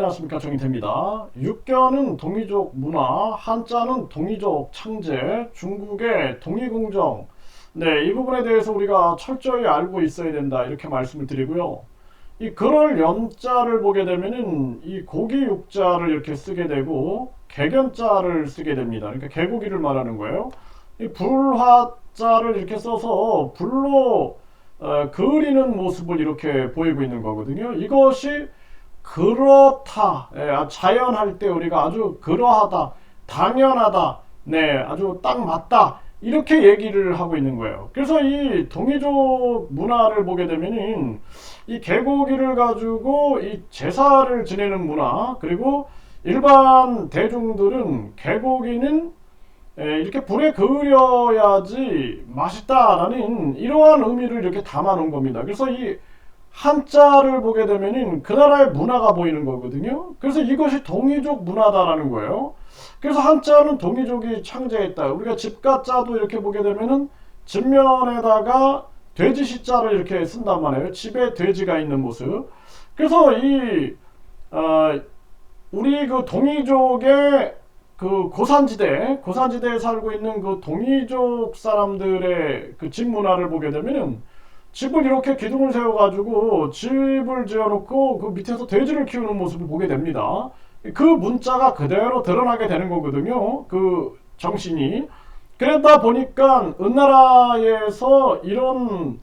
안녕하십니까 정인태입니다. 육견은 동이족 문화, 한자는 동이족 창제, 중국의 동이공정. 네, 이 부분에 대해서 우리가 철저히 알고 있어야 된다 이렇게 말씀을 드리고요. 이 그럴 연자를 보게 되면은 이 고기 육자를 이렇게 쓰게 되고 개견자를 쓰게 됩니다. 그러니까 개고기를 말하는 거예요. 이 불화자를 이렇게 써서 불로 어, 그리는 모습을 이렇게 보이고 있는 거거든요. 이것이 그렇다. 예, 아, 자연할 때 우리가 아주 그러하다, 당연하다, 네, 아주 딱 맞다. 이렇게 얘기를 하고 있는 거예요. 그래서 이 동이족 문화를 보게 되면은 이 개고기를 가지고 이 제사를 지내는 문화 그리고 일반 대중들은 개고기는 예, 이렇게 불에 그을려야지 맛있다라는 이러한 의미를 이렇게 담아 놓은 겁니다. 그래서 이 한자를 보게 되면은 그 나라의 문화가 보이는 거거든요. 그래서 이것이 동이족 문화다라는 거예요. 그래서 한자는 동이족이 창제했다. 우리가 집가자도 이렇게 보게 되면은 집면에다가 돼지 시자를 이렇게 쓴단 말이에요. 집에 돼지가 있는 모습. 그래서 이 어, 우리 그 동이족의 그 고산지대, 고산지대에 살고 있는 그 동이족 사람들의 그 집 문화를 보게 되면은 집을 이렇게 기둥을 세워가지고 집을 지어놓고 그 밑에서 돼지를 키우는 모습을 보게 됩니다. 그 문자가 그대로 드러나게 되는 거거든요. 그 정신이. 그러다 보니까 은나라에서 이런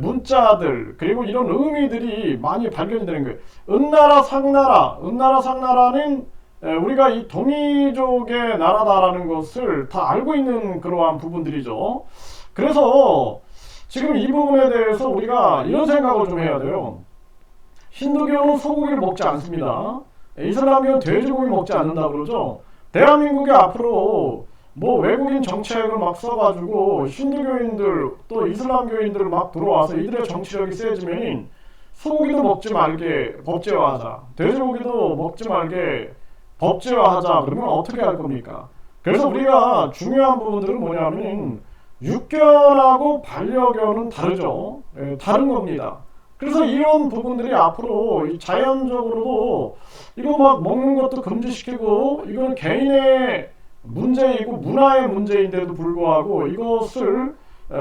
문자들 그리고 이런 의미들이 많이 발견이 되는 거예요. 은나라 상나라, 은나라 상나라는 우리가 이 동이족의 나라다라는 것을 다 알고 있는 그러한 부분들이죠. 그래서 지금 이 부분에 대해서 우리가 이런 생각을 좀 해야 돼요. 힌두교는 소고기를 먹지 않습니다. 이슬람교는 돼지고기 먹지 않는다 그러죠. 대한민국이 앞으로 뭐 외국인 정책을 막 써가지고 힌두교인들 또 이슬람교인들 막 들어와서 이들의 정치력이 세지면 소고기도 먹지 말게 법제화하자. 돼지고기도 먹지 말게 법제화하자. 그러면 어떻게 할 겁니까? 그래서 우리가 중요한 부분들은 뭐냐면 육견하고 반려견은 다르죠. 예, 다른 겁니다. 그래서 이런 부분들이 앞으로 자연적으로도 이거 막 먹는 것도 금지시키고 이건 개인의 문제이고 문화의 문제인데도 불구하고 이것을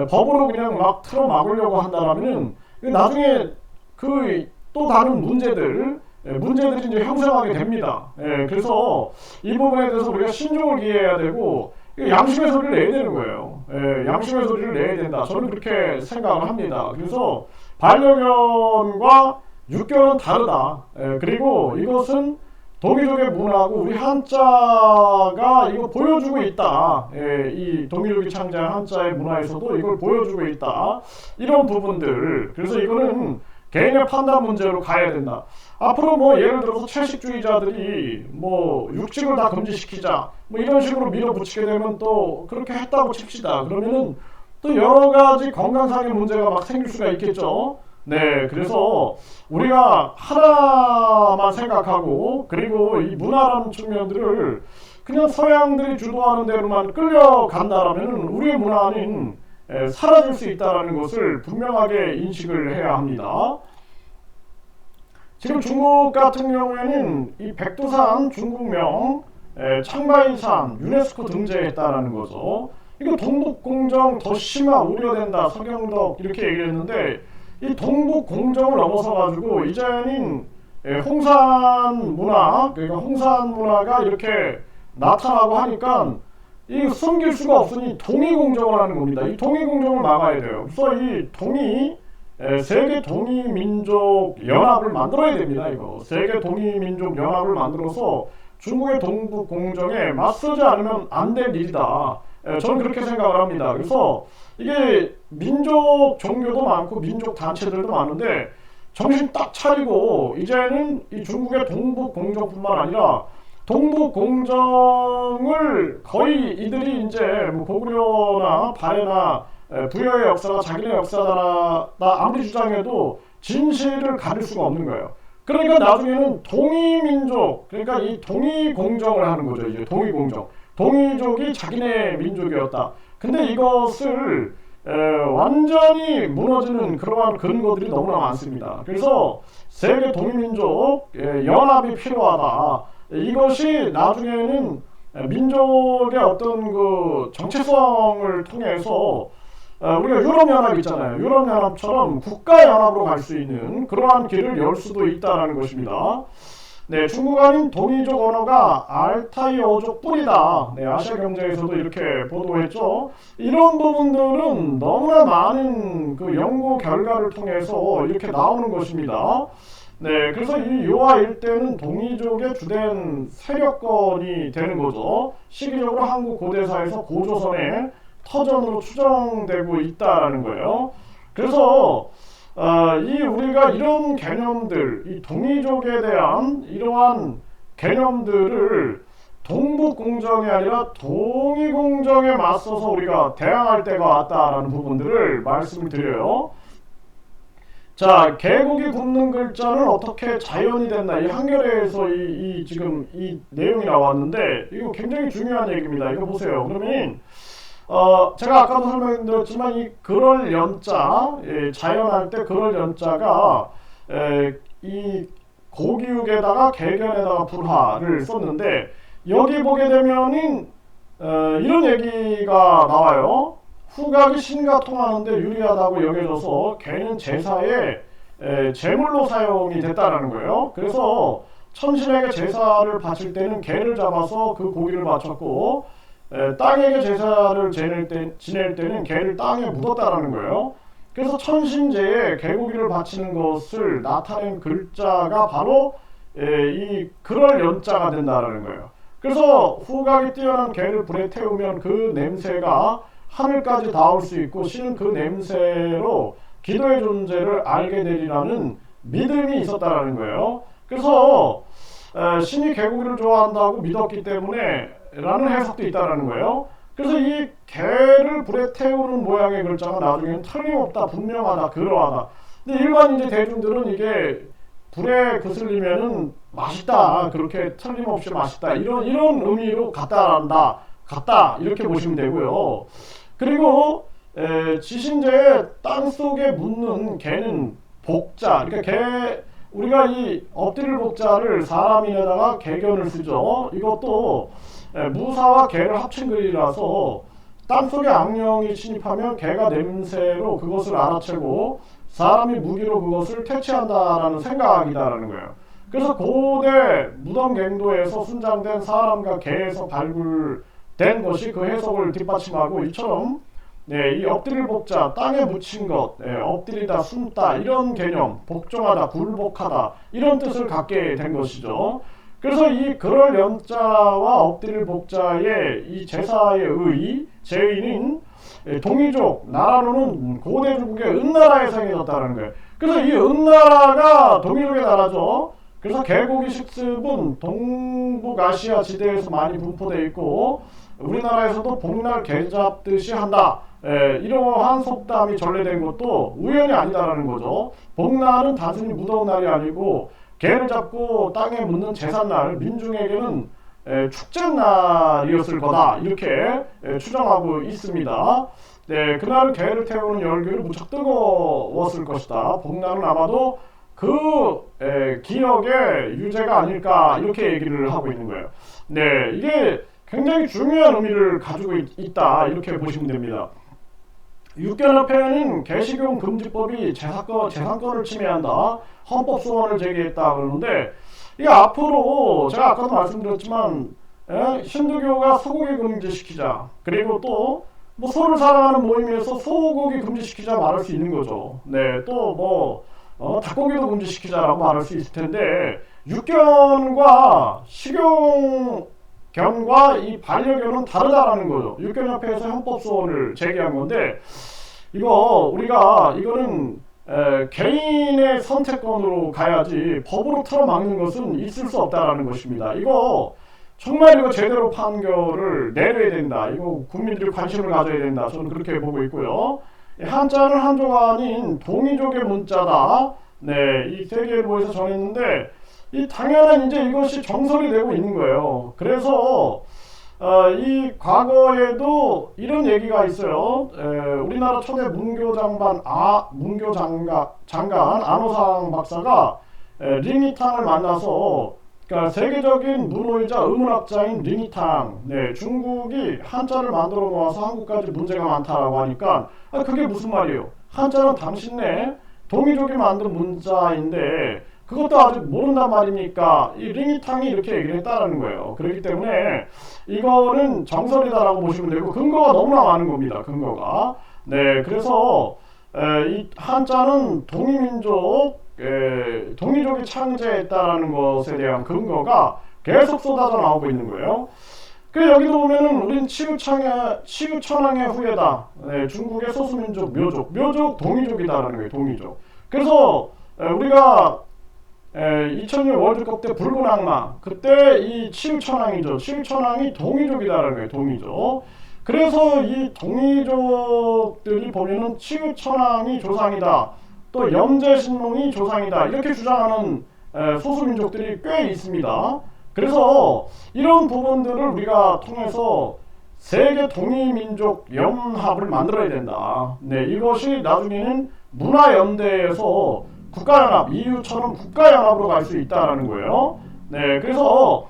법으로 그냥 막 틀어 막으려고 한다라면 나중에 그 또 다른 문제들 문제들이 이제 형성하게 됩니다. 예, 그래서 이 부분에 대해서 우리가 신중을 기해야 되고 양심의 소리를 내야 되는 거예요. 예, 양심의 소리를 내야 된다. 저는 그렇게 생각을 합니다. 그래서 반려견과 육견은 다르다. 예, 그리고 이것은 동이족의 문화고 우리 한자가 이거 보여주고 있다. 예, 이 동이족이 창제한 한자의 문화에서도 이걸 보여주고 있다. 이런 부분들. 그래서 이거는 개인의 판단 문제로 가야 된다. 앞으로 뭐 예를 들어서 채식주의자들이 뭐 육식을 다 금지시키자 뭐 이런 식으로 밀어붙이게 되면 또 그렇게 했다고 칩시다. 그러면은 또 여러 가지 건강상의 문제가 막 생길 수가 있겠죠. 네, 그래서 우리가 하나만 생각하고 그리고 이 문화라는 측면들을 그냥 서양들이 주도하는 대로만 끌려간다라면 우리의 문화는 사라질 수 있다는 것을 분명하게 인식을 해야 합니다. 지금 중국 같은 경우에는 이 백두산 중국명 창바이산 유네스코 등재했다라는 거죠. 이거 동북공정 더 심화 우려된다 서경덕 이렇게 얘기했는데 이 동북공정을 넘어서 가지고 이제는 홍산 문화 그러니까 홍산 문화가 이렇게 나타나고 하니까 이 숨길 수가 없으니 동의 공정을 하는 겁니다. 이 동의 공정을 막아야 돼요. 그래서 이 동의 세계 동의 민족 연합을 만들어야 됩니다. 이거 세계 동의 민족 연합을 만들어서 중국의 동북 공정에 맞서지 않으면 안 될 일이다. 저는 그렇게 생각을 합니다. 그래서 이게 민족 종교도 많고 민족 단체들도 많은데 정신 딱 차리고 이제는 이 중국의 동북 공정뿐만 아니라 동북 공정을 거의 이들이 이제 뭐 고구려나 발해나 부여의 역사가 자기네 역사다 아무리 주장해도 진실을 가릴 수가 없는 거예요. 그러니까 나중에는 동이민족, 그러니까 이 동이공정을 하는 거죠. 이제 동이공정. 동이족이 자기네 민족이었다. 근데 이것을 에, 완전히 무너지는 그러한 근거들이 너무나 많습니다. 그래서 세계 동민족 예, 연합이 필요하다. 이것이 나중에는 민족의 어떤 그 정체성을 통해서 어, 우리가 유럽연합 있잖아요. 유럽연합처럼 국가연합으로 갈 수 있는 그러한 길을 열 수도 있다는 것입니다. 네, 중국 아닌 동이족 언어가 알타이어족 뿐이다. 네, 아시아 경제에서도 이렇게 보도했죠. 이런 부분들은 너무나 많은 그 연구 결과를 통해서 이렇게 나오는 것입니다. 네, 그래서 이 요하 일대는 동이족의 주된 세력권이 되는 거죠. 시기적으로 한국 고대사에서 고조선의 터전으로 추정되고 있다라는 거예요. 그래서 어, 이 우리가 이런 개념들, 이 동이족에 대한 이러한 개념들을 동북공정이 아니라 동이공정에 맞서서 우리가 대항할 때가 왔다라는 부분들을 말씀을 드려요. 자, 개고기 굽는 글자는 어떻게 자연이 됐나? 이 한겨레에서 이, 이 지금 이 내용이 나왔는데 이거 굉장히 중요한 얘기입니다. 이거 보세요. 그러면 어, 제가 아까도 설명드렸지만 이 그럴 연자 예, 자연할 때 그럴 연자가 에, 이 고기육에다가 개견에다가 불화를 썼는데 여기 보게 되면은 어, 이런 얘기가 나와요. 후각이 신과 통하는데 유리하다고 여겨져서 개는 제사에 에, 제물로 사용이 됐다라는 거예요. 그래서 천신에게 제사를 바칠 때는 개를 잡아서 그 고기를 바쳤고 에, 땅에게 제사를 지낼, 때, 지낼 때는 개를 땅에 묻었다라는 거예요. 그래서 천신제에 개고기를 바치는 것을 나타낸 글자가 바로 에, 이 그럴 연자가 된다라는 거예요. 그래서 후각이 뛰어난 개를 불에 태우면 그 냄새가 하늘까지 닿을 수 있고 신은 그 냄새로 기도의 존재를 알게 되리라는 믿음이 있었다라는 거예요. 그래서 에, 신이 개고기를 좋아한다고 믿었기 때문에 라는 해석도 있다라는 거예요. 그래서 이 개를 불에 태우는 모양의 글자가 나중에는 틀림없다, 분명하다, 그러하다. 근데 일반 이제 대중들은 이게 불에 그슬리면은 맛있다, 그렇게 틀림없이 맛있다 이런 이런 의미로 갖다란다, 같다 이렇게 보시면 되고요. 그리고 에, 지신제의 땅 속에 묻는 개는 복자, 그러니까 개 우리가 이 엎드릴 복자를 사람인에다가 개견을 쓰죠. 이것도 에, 무사와 개를 합친 글이라서 땅속에 악령이 침입하면 개가 냄새로 그것을 알아채고 사람이 무기로 그것을 퇴치한다라는 생각이다라는 거예요. 그래서 고대 무덤 갱도에서 순장된 사람과 개에서 발굴 된 것이 그 해석을 뒷받침하고 이처럼 네, 이 엎드릴 복자, 땅에 묻힌 것, 네, 엎드리다, 숨다 이런 개념, 복종하다, 굴복하다 이런 뜻을 갖게 된 것이죠. 그래서 이 그럴 연자와 엎드릴 복자의 이 제사의 의, 제의는 동이족, 나라로는 고대 중국의 은나라에 상해졌다는 거예요. 그래서 이 은나라가 동이족의 나라죠. 그래서 개고기 식습은 동북아시아 지대에서 많이 분포되어 있고 우리나라에서도 복날 개 잡듯이 한다. 에, 이러한 속담이 전래된 것도 우연이 아니다라는 거죠. 복날은 단순히 무더운 날이 아니고 개를 잡고 땅에 묻는 제삿날 민중에게는 에, 축제날이었을 거다 이렇게 에, 추정하고 있습니다. 네, 그날 개를 태우는 열기를 무척 뜨거웠을 것이다. 복날은 아마도 그 에, 기억의 유죄가 아닐까 이렇게 얘기를 하고 있는 거예요. 네, 이게 굉장히 중요한 의미를 가지고 있, 다 이렇게 보시면 됩니다. 육견협회는 개식용 금지법이 재산권, 재산권을 침해한다. 헌법 소원을 제기했다 그러는데 이 앞으로 제가 아까도 말씀드렸지만 에? 힌두교가 소고기 금지시키자 그리고 또 뭐 소를 사랑하는 모임에서 소고기 금지시키자 말할 수 있는 거죠. 네, 또뭐 어, 닭고기도 금지시키자라고 말할 수 있을 텐데 육견과 식용 견과 이 반려견은 다르다라는 거죠. 육견협회에서 헌법 소원을 제기한 건데 이거 우리가 이거는 에, 개인의 선택권으로 가야지 법으로 틀어막는 것은 있을 수 없다라는 것입니다. 이거 정말 이거 제대로 판결을 내려야 된다. 이거 국민들이 관심을 가져야 된다. 저는 그렇게 보고 있고요. 한자는 한조가 아닌 동이족의 문자다. 네, 이 세계일보에서 전했는데 이 당연한 이제 이것이 정설이 되고 있는 거예요. 그래서 어, 이 과거에도 이런 얘기가 있어요. 에, 우리나라 초대 문교 장관 아 문교 장관 장관 안호상 박사가 에, 링이탕을 만나서 그러니까 세계적인 문호이자 의문학자인 링이탕, 네, 중국이 한자를 만들어 놓아서 한국까지 문제가 많다라고 하니까 아, 그게 무슨 말이에요? 한자는 당신네 동이족이 만든 문자인데 그것도 아직 모른단 말입니까? 이 링이탕이 이렇게 얘기를 했다라는 거예요. 그렇기 때문에 이거는 정설이다라고 보시면 되고 근거가 너무나 많은 겁니다. 근거가. 네, 그래서 에, 이 한자는 동이민족, 에, 동이족이 창제했다라는 것에 대한 근거가 계속 쏟아져 나오고 있는 거예요. 그 여기도 보면은 우린 치유창의 치유천왕의 후예다. 네, 중국의 소수민족 묘족, 묘족 동이족이다라는 거예요. 동이족. 그래서 에, 우리가 에, 2006 월드컵 때 붉은 악마 그때 이 치유천왕이죠. 치유천왕이 동이족이다라는 거예요. 동이족. 그래서 이 동이족들이 보면은 치유천왕이 조상이다. 또 염제신롱이 조상이다. 이렇게 주장하는 에, 소수민족들이 꽤 있습니다. 그래서 이런 부분들을 우리가 통해서 세계 동이민족 연합을 만들어야 된다. 네, 이것이 나중에는 문화연대에서 국가연합, EU처럼 국가연합으로 갈 수 있다라는 거예요. 네, 그래서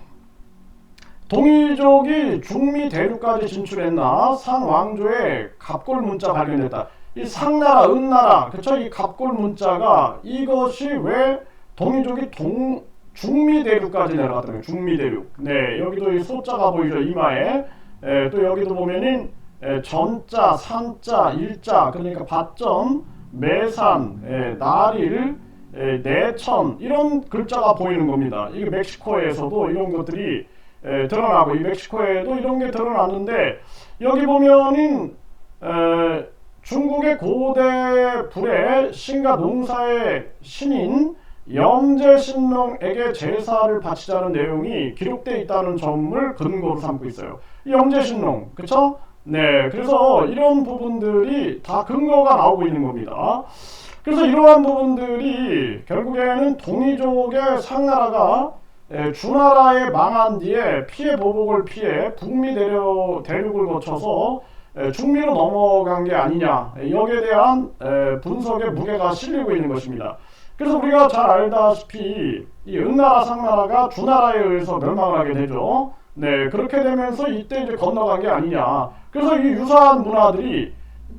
동이족이 중미 대륙까지 진출했나 상왕조의 갑골 문자 발견됐다. 이 상나라, 은나라, 그쵸? 이 갑골 문자가 이것이 왜 동이족이 동 중미 대륙까지 내려갔다는 거예요. 중미 대륙. 네, 여기도 이 소자가 보이죠 이마에. 에, 또 여기도 보면은 에, 전자, 산자, 일자, 그러니까 받점, 매산, 에, 날일, 에, 내천 이런 글자가 보이는 겁니다. 이게 멕시코에서도 이런 것들이 에, 드러나고 이 멕시코에도 이런 게 드러나는데 여기 보면은 에, 중국의 고대 불의 신과 농사의 신인 영제신롱에게 제사를 바치자는 내용이 기록되어 있다는 점을 근거로 삼고 있어요. 영제신롱, 그쵸? 네, 그래서 이런 부분들이 다 근거가 나오고 있는 겁니다. 그래서 이러한 부분들이 결국에는 동이족의 상나라가 에, 주나라에 망한 뒤에 피해 보복을 피해 북미 대륙, 대륙을 거쳐서 에, 중미로 넘어간 게 아니냐 여기에 대한 에, 분석의 무게가 실리고 있는 것입니다. 그래서 우리가 잘 알다시피 이 은나라 상나라가 주나라에 의해서 멸망을 하게 되죠. 네 그렇게 되면서 이때 이제 건너간 게 아니냐. 그래서 이 유사한 문화들이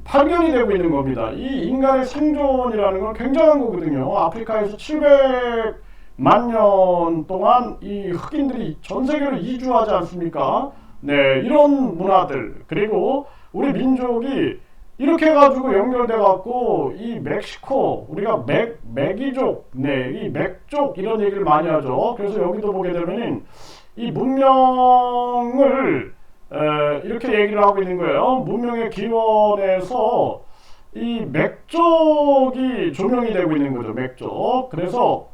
발견이 되고 있는 겁니다. 이 인간의 생존이라는 건 굉장한 거거든요. 아프리카에서 700만 년 동안 이 흑인들이 전 세계로 이주하지 않습니까? 네, 이런 문화들 그리고 우리 민족이 이렇게 해가지고 연결돼 갖고 이 멕시코 우리가 맥 맥이족 네이 맥족 이런 얘기를 많이 하죠. 그래서 여기도 보게 되면은 이 문명을 에, 이렇게 얘기를 하고 있는 거예요. 문명의 기원에서 이 맥족이 조명이 되고 있는 거죠. 맥족. 그래서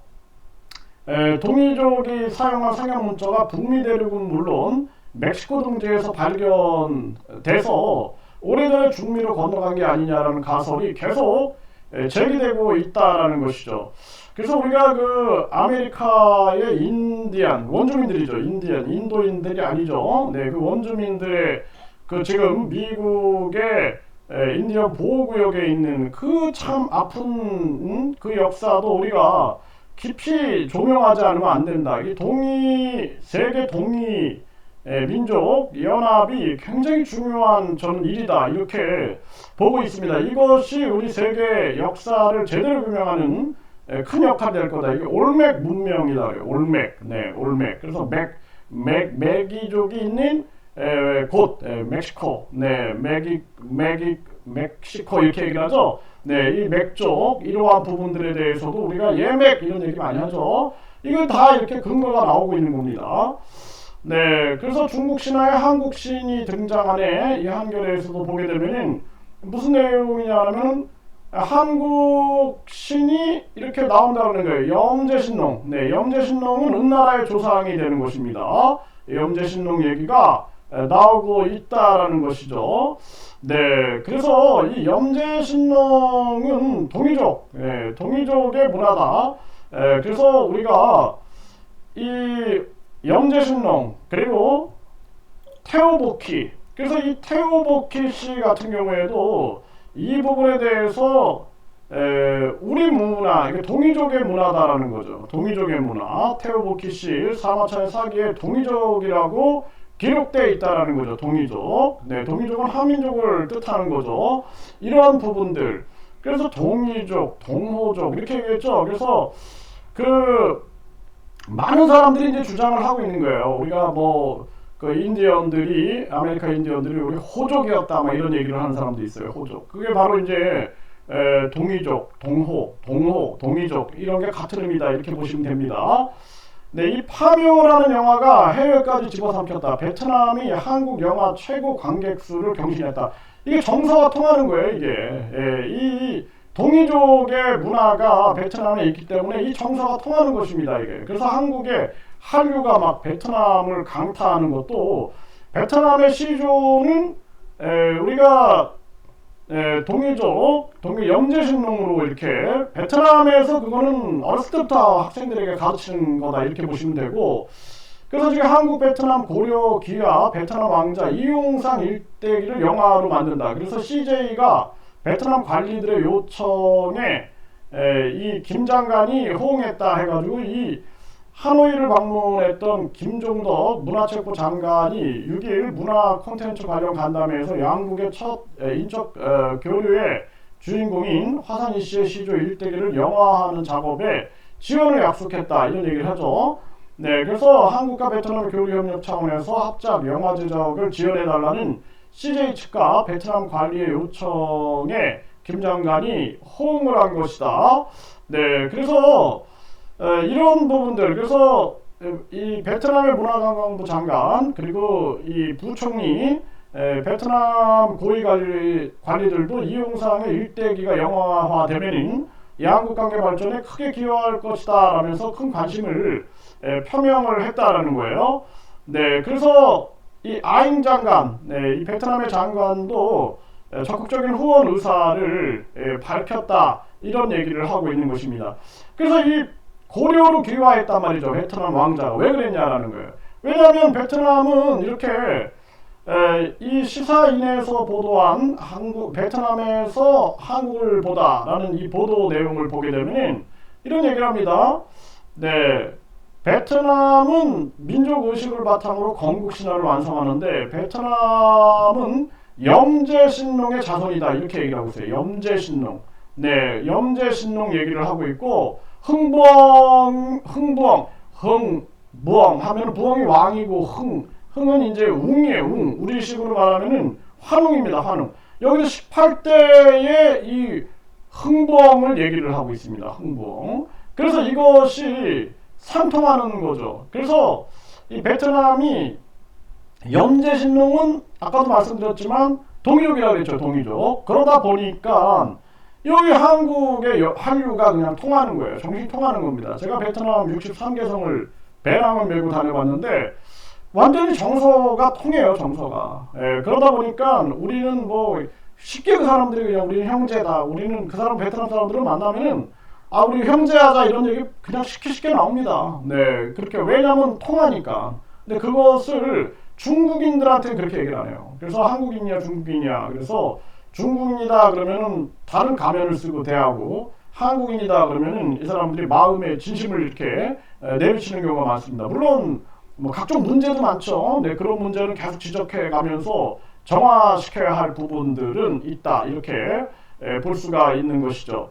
에, 동이족이 사용한 상형 문자가 북미 대륙은 물론 멕시코 등지에서 발견돼서 오래전에 중미로 건너간 게 아니냐라는 가설이 계속 에, 제기되고 있다라는 것이죠. 그래서 우리가 그 아메리카의 인디안 원주민들이죠. 인디안 인도인들이 아니죠. 네, 그 원주민들의 그 지금 미국의 에, 인디언 보호구역에 있는 그 참 아픈 음, 그 역사도 우리가 깊이 조명하지 않으면 안 된다. 이 동이 세계 동이 에, 민족 연합이 굉장히 중요한 저는 일이다 이렇게 보고 있습니다. 이것이 우리 세계 역사를 제대로 규명하는 에, 큰 역할이 될 거다. 이게 올맥 문명이다. 올맥, 네, 올맥. 그래서 맥, 맥, 맥이족이 있는 에, 곳 에, 멕시코, 네, 맥이, 맥이, 멕시코 이렇게 얘기하죠. 네, 이 맥족 이러한 부분들에 대해서도 우리가 예맥 이런 얘기 많이 하죠. 이거 다 이렇게 근거가 나오고 있는 겁니다. 네, 그래서 중국 신화에 한국 신이 등장하네. 이 한결에서도 보게 되면은 무슨 내용이냐면 한국 신이 이렇게 나온다는 거예요. 염제신농. 네, 염제신농은 은나라의 조상이 되는 것입니다. 염제신농 얘기가 나오고 있다라는 것이죠. 네, 그래서 이 염제신농은 동이족, 네, 동이족의 문화다. 네, 그래서 우리가 이 염제신농 그리고 테오보키. 그래서 이 테오보키 씨 같은 경우에도 이 부분에 대해서 에, 우리 문화, 이게 동이족의 문화다라는 거죠. 동이족의 문화. 테오보키 씨 사마차의 사기에 동이족이라고 기록되어 있다라는 거죠. 동이족. 네, 동이족은 한민족을 뜻하는 거죠. 이러한 부분들. 그래서 동이족, 동호족 이렇게 얘기했죠. 그래서 그 많은 사람들이 이제 주장을 하고 있는 거예요. 우리가 뭐 그 인디언들이 아메리카 인디언들이 우리 호족이었다 막 이런 얘기를 하는 사람도 있어요. 호족. 그게 바로 이제 에, 동이족, 동호, 동호, 동이족 이런 게 같은 의미다 이렇게 보시면 됩니다. 네, 이 파묘라는 영화가 해외까지 집어삼켰다. 베트남이 한국 영화 최고 관객 수를 경신했다. 이게 정서가 통하는 거예요, 이게. 예, 이 동이족의 문화가 베트남에 있기 때문에 이 정서가 통하는 것입니다, 이게. 그래서 한국의 한류가 막 베트남을 강타하는 것도 베트남의 시조는 에, 우리가 에, 동이족, 동이 영재신농으로 이렇게 베트남에서 그거는 어렸을 때부터 학생들에게 가르치는 거다 이렇게 보시면 되고 그래서 지금 한국 베트남 고려 기아 베트남 왕자 이용상 일대기를 영화로 만든다. 그래서 CJ가 베트남 관리들의 요청에 에, 이 김장관이 호응했다 해가지고 이 하노이를 방문했던 김종덕 문화체육부 장관이 6일 문화 콘텐츠 관련 간담회에서 양국의 첫 에, 인적 어, 교류의 주인공인 화산이 씨의 시조 일대기를 영화화하는 작업에 지원을 약속했다 이런 얘기를 하죠. 네, 그래서 한국과 베트남 교류협력 차원에서 합작 영화 제작을 지원해달라는 CJ 측과 베트남 관리의 요청에 김 장관이 호응을 한 것이다. 네, 그래서 에, 이런 부분들 그래서 이 베트남의 문화관광부 장관 그리고 이 부총리 에, 베트남 고위 관리, 관리들도 이용상의 일대기가 영화화되면은 양국 관계 발전에 크게 기여할 것이다 라면서 큰 관심을 에, 표명을 했다라는 거예요. 네, 그래서 이 아잉 장관, 네, 이 베트남의 장관도 에, 적극적인 후원 의사를 에, 밝혔다 이런 얘기를 하고 있는 것입니다. 그래서 이 고려로 귀화했단 말이죠. 베트남 왕자가 왜 그랬냐라는 거예요. 왜냐하면 베트남은 이렇게 에, 이 시사인에서 보도한 한국 베트남에서 한국을 보다라는 이 보도 내용을 보게 되면 이런 얘기를 합니다. 네, 베트남은 민족 의식을 바탕으로 건국 신화를 완성하는데 베트남은 염제 신농의 자손이다 이렇게 얘기를 하고 있어요. 염제 신농. 네, 염제 신농 얘기를 하고 있고 흥부엉, 흥부엉, 흥부엉 하면 부엉이 왕이고 흥, 흥은 이제 웅이에요, 웅. 우리식으로 말하면은 환웅입니다, 환웅. 여기서 18대의 이 흥부엉을 얘기를 하고 있습니다, 흥부엉. 그래서 이것이 상통하는 거죠. 그래서 이 베트남이 염제신농은 아까도 말씀드렸지만 동이족이라고 했죠, 동이족. 그러다 보니까 여기 한국의 한류가 그냥 통하는 거예요. 정신이 통하는 겁니다. 제가 베트남 63개성을 배낭을 메고 다녀봤는데 완전히 정서가 통해요. 정서가. 예, 그러다 보니까 우리는 뭐 쉽게 그 사람들이 그냥 우리는 형제다. 우리는 그 사람 베트남 사람들을 만나면은 아 우리 형제하자 이런 얘기 그냥 쉽게 쉽게 나옵니다. 네 그렇게 왜냐면 통하니까. 근데 그것을 중국인들한테 그렇게 얘기를 안 해요. 그래서 한국인이야 중국인이야. 그래서 중국인이다 그러면은 다른 가면을 쓰고 대하고 한국인이다 그러면은 이 사람들이 마음의 진심을 이렇게 내비치는 경우가 많습니다. 물론 뭐 각종 문제도 많죠. 네, 그런 문제는 계속 지적해 가면서 정화시켜야 할 부분들은 있다. 이렇게 볼 수가 있는 것이죠.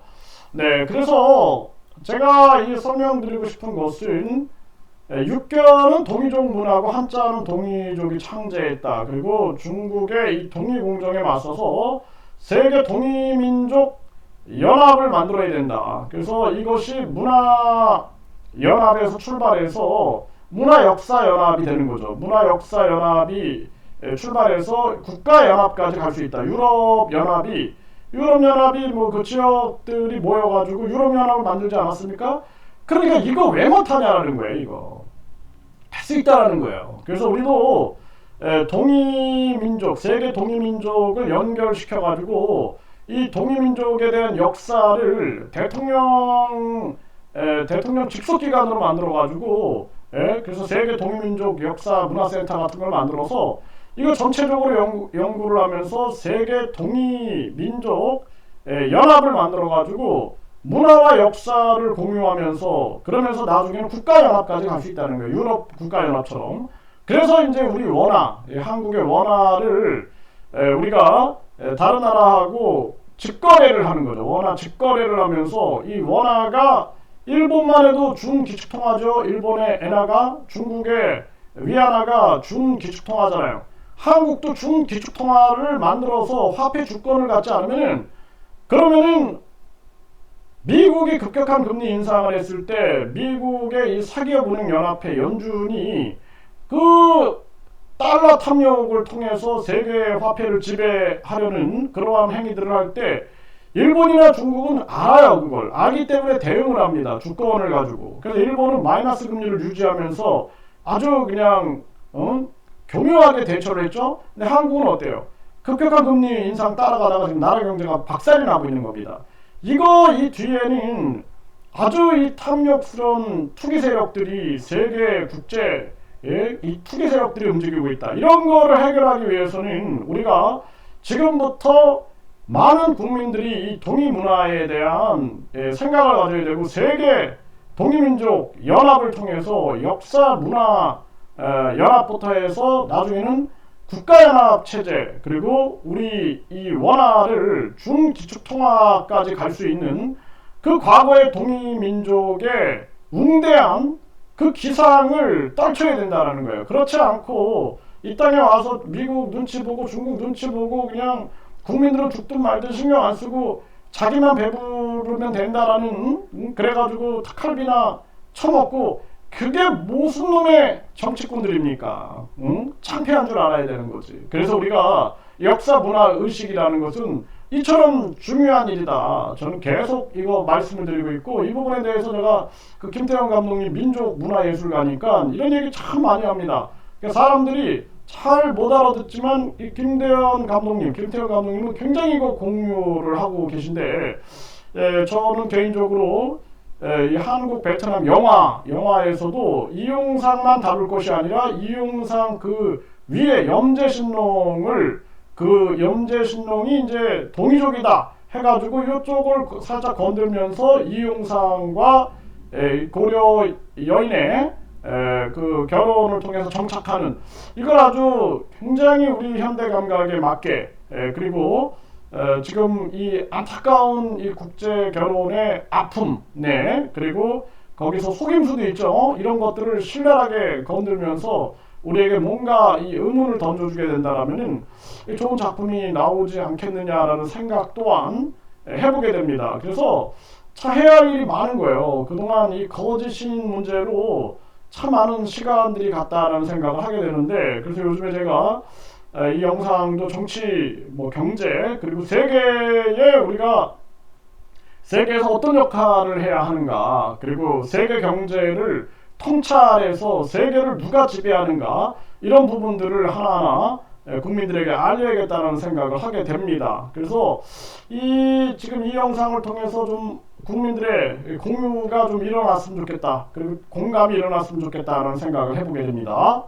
네, 그래서 제가 이 설명드리고 싶은 것은 육견은 동이족 문화고 한자는 동이족이 창제했다. 그리고 중국의 이 동이공정에 맞서서 세계 동이민족 연합을 만들어야 된다. 그래서 이것이 문화 연합에서 출발해서 문화 역사 연합이 되는 거죠. 문화 역사 연합이 출발해서 국가 연합까지 갈 수 있다. 유럽 연합이 유럽 연합이 뭐 그 지역들이 모여가지고 유럽 연합을 만들지 않았습니까? 그러니까 이거 왜 못하냐라는 거예요. 이거 할 수 있다라는 거예요. 그래서 우리도 동이민족 세계 동이민족을 연결시켜 가지고 이 동이민족에 대한 역사를 대통령 에, 대통령 직속 기관으로 만들어 가지고 예, 그래서 세계 동이민족 역사 문화센터 같은 걸 만들어서 이거 전체적으로 연구, 연구를 하면서 세계 동이 민족 예, 연합을 만들어 가지고 문화와 역사를 공유하면서 그러면서 나중에는 국가연합까지 갈 수 있다는 거예요. 유럽 국가연합처럼. 그래서 이제 우리 원화, 예, 한국의 원화를 에, 우리가 에, 다른 나라하고 직거래를 하는 거죠. 원화 직거래를 하면서 이 원화가 일본만 해도 준기축통화죠. 일본의 엔화가 중국의 위안화가 준기축통화잖아요. 한국도 준기축통화를 만들어서 화폐 주권을 갖지 않으면은 그러면은 미국이 급격한 금리 인상을 했을 때 미국의 이 사기업 은행 연합회 연준이 그 달러 탐욕을 통해서 세계 화폐를 지배하려는 그러한 행위들을 할 때 일본이나 중국은 알아요 그걸. 알기 때문에 대응을 합니다 주권을 가지고. 그래서 일본은 마이너스 금리를 유지하면서 아주 그냥 어? 교묘하게 대처를 했죠? 근데 한국은 어때요? 급격한 금리 인상 따라가다가 지금 나라 경제가 박살이 나고 있는 겁니다. 이거 이 뒤에는 아주 이 탐욕스러운 투기 세력들이 세계 국제 예, 이 투기 세력들이 움직이고 있다. 이런 거를 해결하기 위해서는 우리가 지금부터 많은 국민들이 이 동이 문화에 대한 예, 생각을 가져야 되고 세계 동이민족 연합을 통해서 역사 문화 에, 연합부터 해서 나중에는 국가연합 체제 그리고 우리 이 원화를 중기축 통화까지 갈 수 있는 그 과거의 동이민족의 웅대한 그 기상을 떨쳐야 된다는 거예요. 그렇지 않고 이 땅에 와서 미국 눈치 보고 중국 눈치 보고 그냥 국민들은 죽든 말든 신경 안 쓰고 자기만 배부르면 된다라는 음, 그래가지고 칼비나 처먹고 그게 무슨 놈의 정치꾼들입니까? 응? 창피한 줄 알아야 되는 거지. 그래서 우리가 역사 문화 의식이라는 것은 이처럼 중요한 일이다. 저는 계속 이거 말씀을 드리고 있고 이 부분에 대해서 제가 그 김태형 감독님 민족 문화예술가니까 이런 얘기 참 많이 합니다. 그러니까 사람들이 잘 못 알아듣지만 이 김대현 감독님, 김태형 감독님은 굉장히 이거 공유를 하고 계신데 예, 저는 개인적으로 예, 이 한국 베트남 영화 영화에서도 이용상만 다룰 것이 아니라 이용상 그 위에 염제신롱을 그 염제신롱이 이제 동이족이다 해가지고 이쪽을 살짝 건들면서 이용상과 에, 고려 여인의 에, 그 결혼을 통해서 정착하는 이걸 아주 굉장히 우리 현대 감각에 맞게 에, 그리고 에, 지금 이 안타까운 이 국제 결혼의 아픔, 네 그리고 거기서 속임수도 있죠. 이런 것들을 신랄하게 건들면서 우리에게 뭔가 이 의문을 던져주게 된다라면은 좋은 작품이 나오지 않겠느냐라는 생각 또한 해보게 됩니다. 그래서 참 해야 할 일이 많은 거예요. 그동안 이 거짓인 문제로 참 많은 시간들이 갔다라는 생각을 하게 되는데 그래서 요즘에 제가 이 영상도 정치, 뭐 경제 그리고 세계에 우리가 세계에서 어떤 역할을 해야 하는가 그리고 세계 경제를 통찰해서 세계를 누가 지배하는가 이런 부분들을 하나하나 예, 국민들에게 알려야겠다는 생각을 하게 됩니다. 그래서 이 지금 이 영상을 통해서 좀 국민들의 공유가 좀 일어났으면 좋겠다. 그리고 공감이 일어났으면 좋겠다는 생각을 해보게 됩니다.